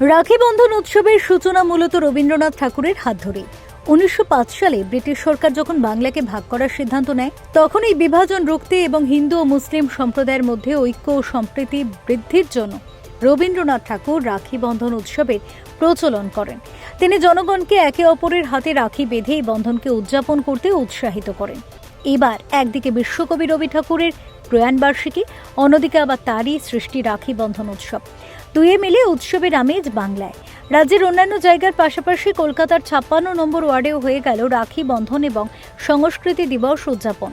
রাখি বন্ধন উৎসবের সূচনা মূলত রবীন্দ্রনাথ ঠাকুরের হাত ধরে উনিশশো সালে ব্রিটিশ সরকার যখন বাংলাকে ভাগ করার সিদ্ধান্ত নেয় তখন এই বিভাজন রুখতে এবং হিন্দু ও মুসলিম সম্প্রদায়ের মধ্যে ঐক্য ও সম্প্রীতি বৃদ্ধির জন্য রবীন্দ্রনাথ ঠাকুর রাখি বন্ধন উৎসবের প্রচলন করেন। তিনি জনগণকে একে অপরের হাতে রাখি বেঁধে এই বন্ধনকে উদযাপন করতে উৎসাহিত করেন। এবার একদিকে বিশ্বকবি রবি ঠাকুরের প্রয়াণবার্ষিকী অন্যদিকে আবার তারই সৃষ্টি রাখি বন্ধন উৎসব। দুয়ে মিলে উৎসবের আমেজ বাংলায়। রাজ্যের অন্যান্য জায়গার পাশাপাশি কলকাতার ছাপ্পান্ন নম্বর ওয়ার্ডেও হয়ে গেল রাখি বন্ধন এবং সংস্কৃতি দিবস উদযাপন।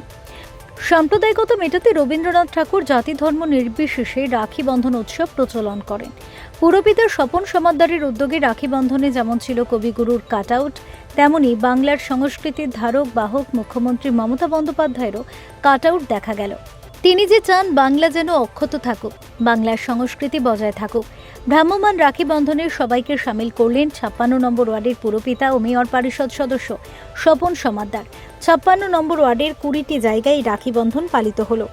সাম্প্রদায়িকতা মেটাতে রবীন্দ্রনাথ ঠাকুর জাতি ধর্ম নির্বিশেষে রাখি বন্ধন উৎসব প্রচলন করেন। পুরপিতার স্বপন সমাদ্দারের উদ্যোগে রাখি বন্ধনে যেমন ছিল কবিগুরুর কাট আউট, তেমনি বাংলার সংস্কৃতির ধারক, বাহক, মুখ্যমন্ত্রী মমতা বন্দ্যোপাধ্যায়েরও কাট আউট দেখা গেল। তিনি যে চান বাংলা যেন অক্ষত থাকুক, বাংলার সংস্কৃতি বজায় থাকুক। ভ্রাম্যমান রাখি বন্ধনে সবাইকে সামিল করলেন ছাপ্পান্ন নম্বর ওয়ার্ডের পুরপিতা ও মেয়র পরিষদ সদস্য স্বপন সমাদ্দার ছাপ্পান্ন নম্বর ওয়ার্ডের কুড়িটি জায়গায় রাখি বন্ধন পালিত হলো।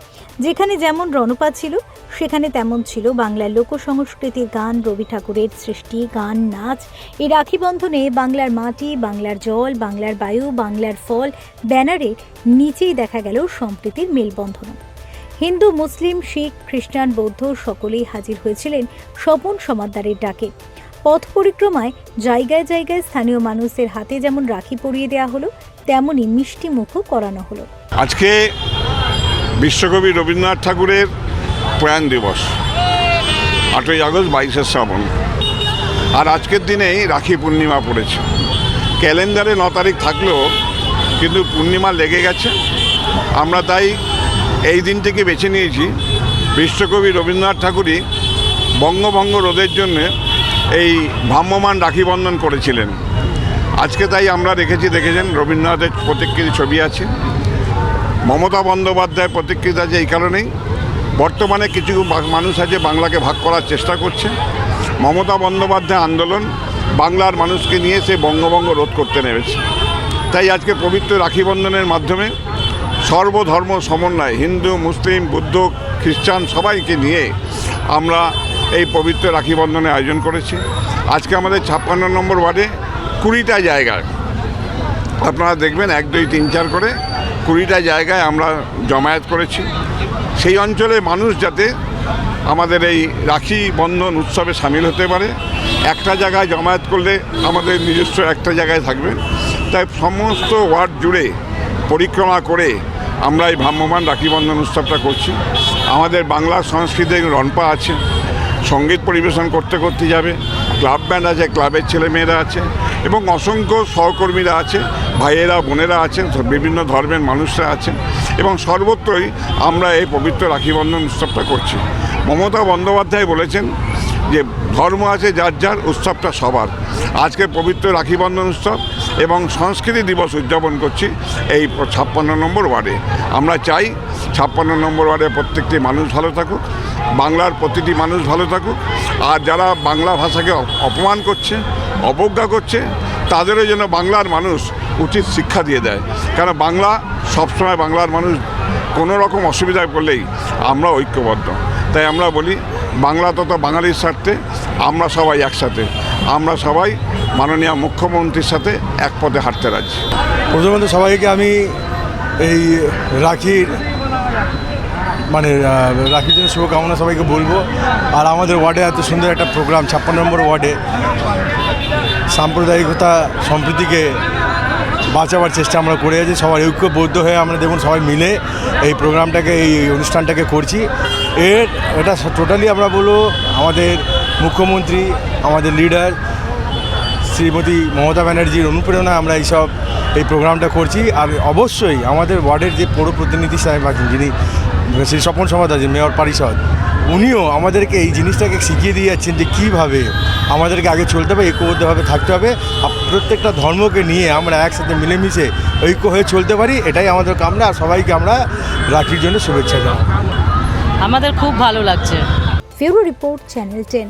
যেখানে যেমন রণপা ছিল, সেখানে তেমন ছিল বাংলার লোক সংস্কৃতির গান, রবি ঠাকুরের সৃষ্টি, গান, নাচ। এই রাখি বন্ধনে বাংলার মাটি, বাংলার জল, বাংলার বায়ু, বাংলার ফল ব্যানারের নিচেই দেখা গেল সম্প্রীতির মেলবন্ধন। হিন্দু, মুসলিম, শিখ, খ্রিস্টান, বৌদ্ধ সকলেই হাজির হয়েছিলেন স্বপন সমাদ্দারের ডাকে। পথ পরিক্রমায় জায়গায় জায়গায় স্থানীয় মানুষদের হাতে যেমন রাখি পরিয়ে দেওয়া হলো, তেমনই মিষ্টি মুখও করানো হলো। আজকে বিশ্বকবি রবীন্দ্রনাথ ঠাকুরের প্রয়াণ দিবস, আটই আগস্ট বাইশে শ্রাবণ। আর আজকের দিনেই রাখি পূর্ণিমা পড়েছে। ক্যালেন্ডারে ন তারিখ থাকলেও কিন্তু পূর্ণিমা লেগে গেছে। আমরা তাই এই দিনটিকে বেছে নিয়েছি বিশ্বকবি রবীন্দ্রনাথ ঠাকুরই বঙ্গভঙ্গ রোধের জন্যে এই ভ্রাম্যমান রাখি বন্ধন করেছিলেন। আজকে তাই আমরা রেখেছি, দেখেছেন, রবীন্দ্রনাথের প্রত্যেকটি ছবি আছে। মমতা বন্দ্যোপাধ্যায় প্রতিকৃত আছে এই কারণেই। বর্তমানে কিছু মানুষ আছে বাংলাকে ভাগ করার চেষ্টা করছে। মমতা বন্দ্যোপাধ্যায় আন্দোলন বাংলার মানুষকে নিয়ে সে বঙ্গভঙ্গ রোধ করতে নেমেছে। তাই আজকে পবিত্র রাখি বন্ধনের মাধ্যমে সর্বধর্ম সমন্বয়, হিন্দু, মুসলিম, বুদ্ধ, খ্রিস্টান সবাইকে নিয়ে আমরা এই পবিত্র রাখি বন্ধনের আয়োজন করেছি। আজকে আমাদের ছাপ্পান্ন নম্বর ওয়ার্ডে কুড়িটা জায়গায় আপনারা দেখবেন এক, দুই, তিন, চার করে কুড়িটা জায়গায় আমরা জমায়েত করেছি। সেই অঞ্চলে মানুষ যাতে আমাদের এই রাখি বন্ধন উৎসবে সামিল হতে পারে। একটা জায়গায় জমায়েত করলে আমাদের নিজস্ব একটা জায়গায় থাকবে। তাই সমস্ত ওয়ার্ড জুড়ে পরিক্রমা করে আমরা এই ভ্রাম্যমান রাখি বন্ধন উৎসবটা করছি। আমাদের বাংলা সংস্কৃতির রনপা আছে, সংগীত পরিবেশন করতে করতে যাবে, ক্লাব ব্যান্ড আছে, ক্লাবের ছেলেমেয়েরা আছে, এবং অসংখ্য সহকর্মীরা আছে, ভাইয়েরা, বোনেরা আছেন বিভিন্ন ধর্মের মানুষরা আছেন, এবং সর্বত্রই আমরা এই পবিত্র রাখি বন্ধন উৎসবটা করছি। মমতা বন্দ্যোপাধ্যায় বলেছেন যে, ধর্ম আছে যার যার, উৎসবটা সবার। আজকে পবিত্র রাখি বন্ধন উৎসব এবং সংস্কৃতি দিবস উদযাপন করছি এই ছাপ্পান্ন নম্বর ওয়ার্ডে। আমরা চাই ছাপ্পান্ন নম্বর ওয়ার্ডে প্রত্যেকটি মানুষ ভালো থাকুক, বাংলার প্রতিটি মানুষ ভালো থাকুক, আর যারা বাংলা ভাষাকে অপমান করছে, অবজ্ঞা করছে, তাদেরও যেন বাংলার মানুষ উচিত শিক্ষা দিয়ে দেয়। কারণ বাংলা সবসময় বাংলার মানুষ কোনো রকম অসুবিধায় পড়লেই আমরা ঐক্যবদ্ধ। তাই আমরা বলি, বাংলা তথা বাঙালির স্বার্থে আমরা সবাই একসাথে। আমরা সবাই মাননীয় মুখ্যমন্ত্রীর সাথে এক পথে হাঁটতে রাজি। প্রথমত সবাইকে আমি এই রাখির মানে রাখির জন্য শুভকামনা সবাইকে বলব। আর আমাদের ওয়ার্ডে এত সুন্দর একটা প্রোগ্রাম, ছাপ্পান্ন নম্বর ওয়ার্ডে। সাম্প্রদায়িকতা সম্প্রীতিকে বাঁচাবার চেষ্টা আমরা করে আছি, সবাই ঐক্যবদ্ধ হয়ে আমরা দেখুন সবাই মিলে এই প্রোগ্রামটাকে, এই অনুষ্ঠানটাকে করছি। এর, এটা টোটালি আমরা বলব আমাদের মুখ্যমন্ত্রী, আমাদের লিডার শ্রীমতী মমতা ব্যানার্জির অনুপ্রেরণায় আমরা এইসব এই প্রোগ্রামটা করছি। আর অবশ্যই আমাদের ওয়ার্ডের যে পৌর প্রতিনিধি সাহেব আছেন যিনি শ্রী স্বপন সমাদ আছেন মেয়র পরিষদ উনিও আমাদেরকে এই জিনিসটাকে শিখিয়ে দিয়ে যাচ্ছেন যে কীভাবে আমাদেরকে আগে চলতে হবে ঐক্যবদ্ধভাবে থাকতে হবে। আর প্রত্যেকটা ধর্মকে নিয়ে আমরা একসাথে মিলেমিশে ঐক্য হয়ে চলতে পারি এটাই আমাদের কামনা। আর সবাইকে আমরা রাখির জন্য শুভেচ্ছা জানাই। আমাদের খুব ভালো লাগছে। ফেরো রিপোর্ট চ্যানেল টেন।